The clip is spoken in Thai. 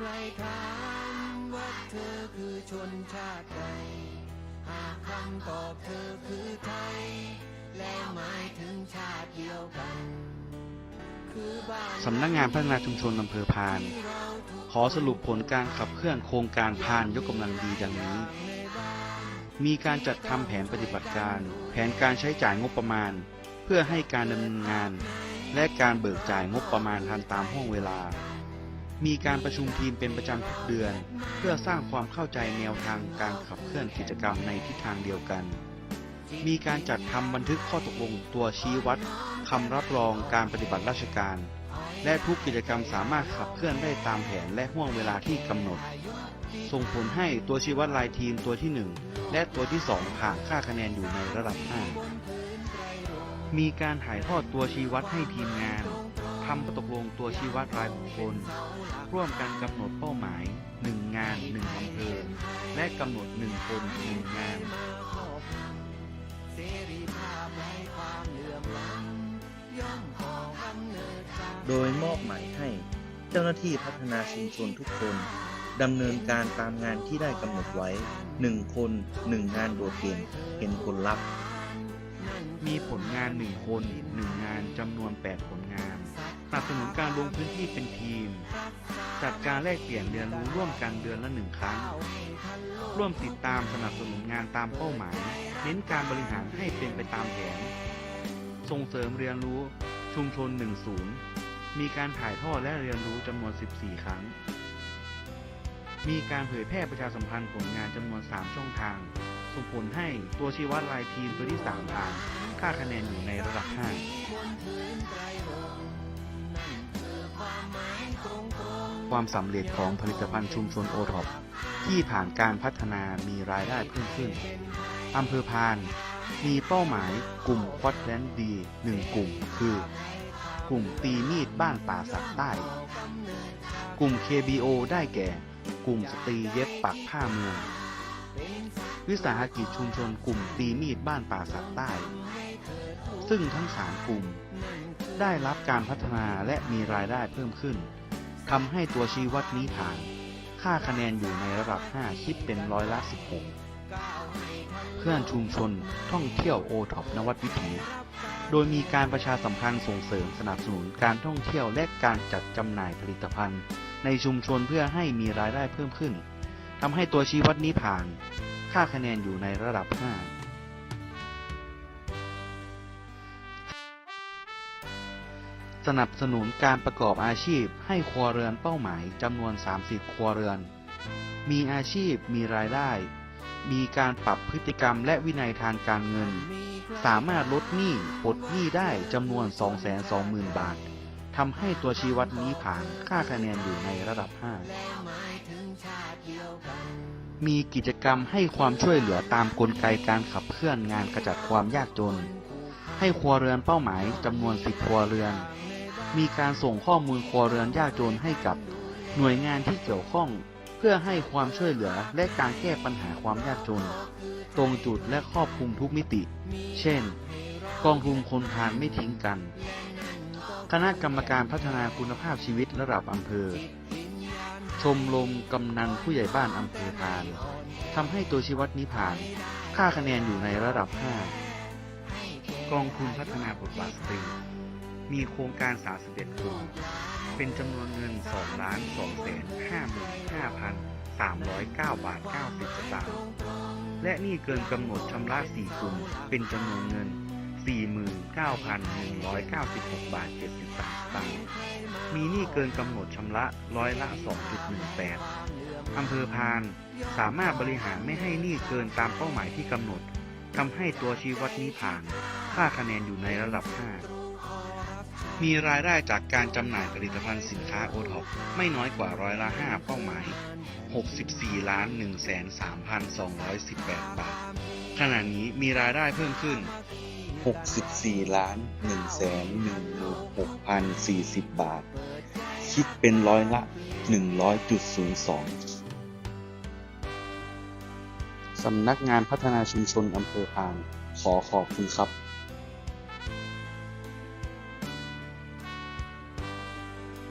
ใครถามว่าเธอคือชนชาติใดหากคำตอบเธอคือไทย และหมายถึงชาติเดียวกัน คือบ้านสำนักงานพัฒนาชุมชนอำเภอพาน ขอสรุปผลการขับเคลื่อนโครงการพานยกกำลังดีดังนี้ มีการจัดทำแผนปฏิบัติการ แผนการใช้จ่ายงบประมาณ เพื่อให้การดำเนินงาน และการเบิกจ่ายงบประมาณทันตามห้วงเวลา มีการประชุมทีมเป็นประจำทุกเดือน เพื่อสร้างความเข้าใจแนวทางการขับเคลื่อนกิจกรรมในทิศทางเดียวกัน มีการจัดทำบันทึกข้อตกลงตัวชี้วัดคำรับรองการปฏิบัติราชการ และทุกกิจกรรมสามารถขับเคลื่อนได้ตามแผนและห่วงเวลาที่กำหนด ส่งผลให้ตัวชี้วัดรายทีมตัวที่ 1 และตัวที่ 2 ผ่านค่าคะแนนอยู่ในระดับ 5 มีการถ่ายทอดตัวชี้วัดให้ทีมงาน ทำข้อตกลงตัวชี้วัดรายบุคคล ร่วมกันกำหนดเป้าหมาย 1 งาน 1อำเภอ และกำหนด 1 คน 1 งานเสรีภาพให้ความเหลื่อมล้ำย่อมขอกำเนิดจากโดยมอบหมายให้เจ้าหน้าที่พัฒนาชุมชนทุกคนดำเนินการตามงานที่ได้กำหนดไว้ 1 คน 1 งานโดดเด่นเห็นผลลัพธ์ มีผลงาน 1 คน 1 งานจำนวน 8 ผลงานสนับสนุนการลงพื้นที่เป็นทีม จัดการแลกเปลี่ยนเรียนรู้ร่วมกันเดือนละหนึ่งครั้ง ร่วมติดตามสนับสนุนงานตามเป้าหมาย เน้นการบริหารให้เป็นไปตามแผน ส่งเสริมเรียนรู้ชุมชน 10 มีการถ่ายทอดและเรียนรู้จำนวน 14 ครั้ง มีการเผยแพร่ประชาสัมพันธ์ผลงานจำนวน 3 ช่องทาง ส่งผลให้ตัวชี้วัดรายทีมตัวที่ 3 ผ่าน ค่าคะแนนอยู่ในระดับ 5 ความสำเร็จของผลิตภัณฑ์ชุมชนโอท็อปที่ผ่านการพัฒนามีรายได้เพิ่มขึ้น อำเภอพาน มีเป้าหมายกลุ่มควอดแลนดีหนึ่งกลุ่มคือ กลุ่มตีมีดบ้านป่าสักใต้ กลุ่ม KBO ได้แก่ กลุ่มสตรีเย็บปักผ้าเมือง วิสาหกิจชุมชนกลุ่มตีมีดบ้านป่าสักใต้ ซึ่งทั้งสามกลุ่ม ได้รับการพัฒนาและมีรายได้เพิ่มขึ้นทำให้ตัวชี้วัดนี้ผ่าน ค่าคะแนนอยู่ในระดับ 5 คิดเป็นร้อยละ 16 เพื่อนชุมชนท่องเที่ยวโอท็อปนวัดวิถี โดยมีการประชาสัมพันธ์ส่งเสริมสนับสนุนการท่องเที่ยวและการจัดจำหน่ายผลิตภัณฑ์ ในชุมชนเพื่อให้มีรายได้เพิ่มขึ้นทำให้ตัวชี้วัดนี้ผ่าน ค่าคะแนนอยู่ในระดับ 5 สนับสนุนการประกอบอาชีพให้ครัวเรือนเป้าหมายจำนวน 30 ครัวเรือน มีอาชีพมีรายได้ มีการปรับพฤติกรรมและวินัยทางการเงิน สามารถลดหนี้ปลดหนี้ได้จำนวน 220,000 บาททำให้ตัวชี้วัดนี้ผ่านค่าคะแนนอยู่ในระดับ 5 มีกิจกรรมให้ความช่วยเหลือตามกลไกการขับเคลื่อนงานกระจัดความยากจน ให้ครัวเรือนเป้าหมายจำนวน 10 ครัวเรือน มีการส่งข้อมูลครัวเรือนยากจนให้กับหน่วยงานที่เกี่ยวข้องเพื่อให้ความช่วยเหลือและการแก้ปัญหาความยากจน ตรงจุดและครอบคลุมทุกมิติ เช่น กองทุนคนทานไม่ทิ้งกัน คณะกรรมการพัฒนาคุณภาพชีวิตระดับอำเภอ ชมรมกำนันผู้ใหญ่บ้านอำเภอพานทำให้ตัวชีวัดนี้ผ่าน ค่าคะแนนอยู่ในระดับ 5 กองทุนพัฒนาบทบาทสตรีมีโครงการ 31กลุ่มเป็นจำนวนเงิน 2 ล้าน2แสน55,309 บาท 90 สตางค์ และนี้เกินกำหนดชำระ 4 กลุ่ม เป็นจำนวนเงิน 49,196 บาท 73สตางค์มีหนี้เกินกำหนดชำระร้อยละ 2.18 อำเภอพาน สามารถบริหารไม่ให้หนี้เกินตามเป้าหมายที่กำหนดทำให้ตัวชี้วัดนี้ผ่าน ค่าคะแนนอยู่ในระดับ 5 มีรายได้จากการจำหน่ายผลิตภัณฑ์สินค้าโอท็อปไม่น้อยกว่าร้อยละ 5 เป้าหมาย 64ล้าน1แสน3,218 บาท ขณะนี้มีรายได้เพิ่มขึ้น 64ล้าน1แสน16,040 บาท คิดเป็นร้อยละ 100.02 สำนักงานพัฒนาชุมชนอำเภอพาน ขอขอบคุณครับ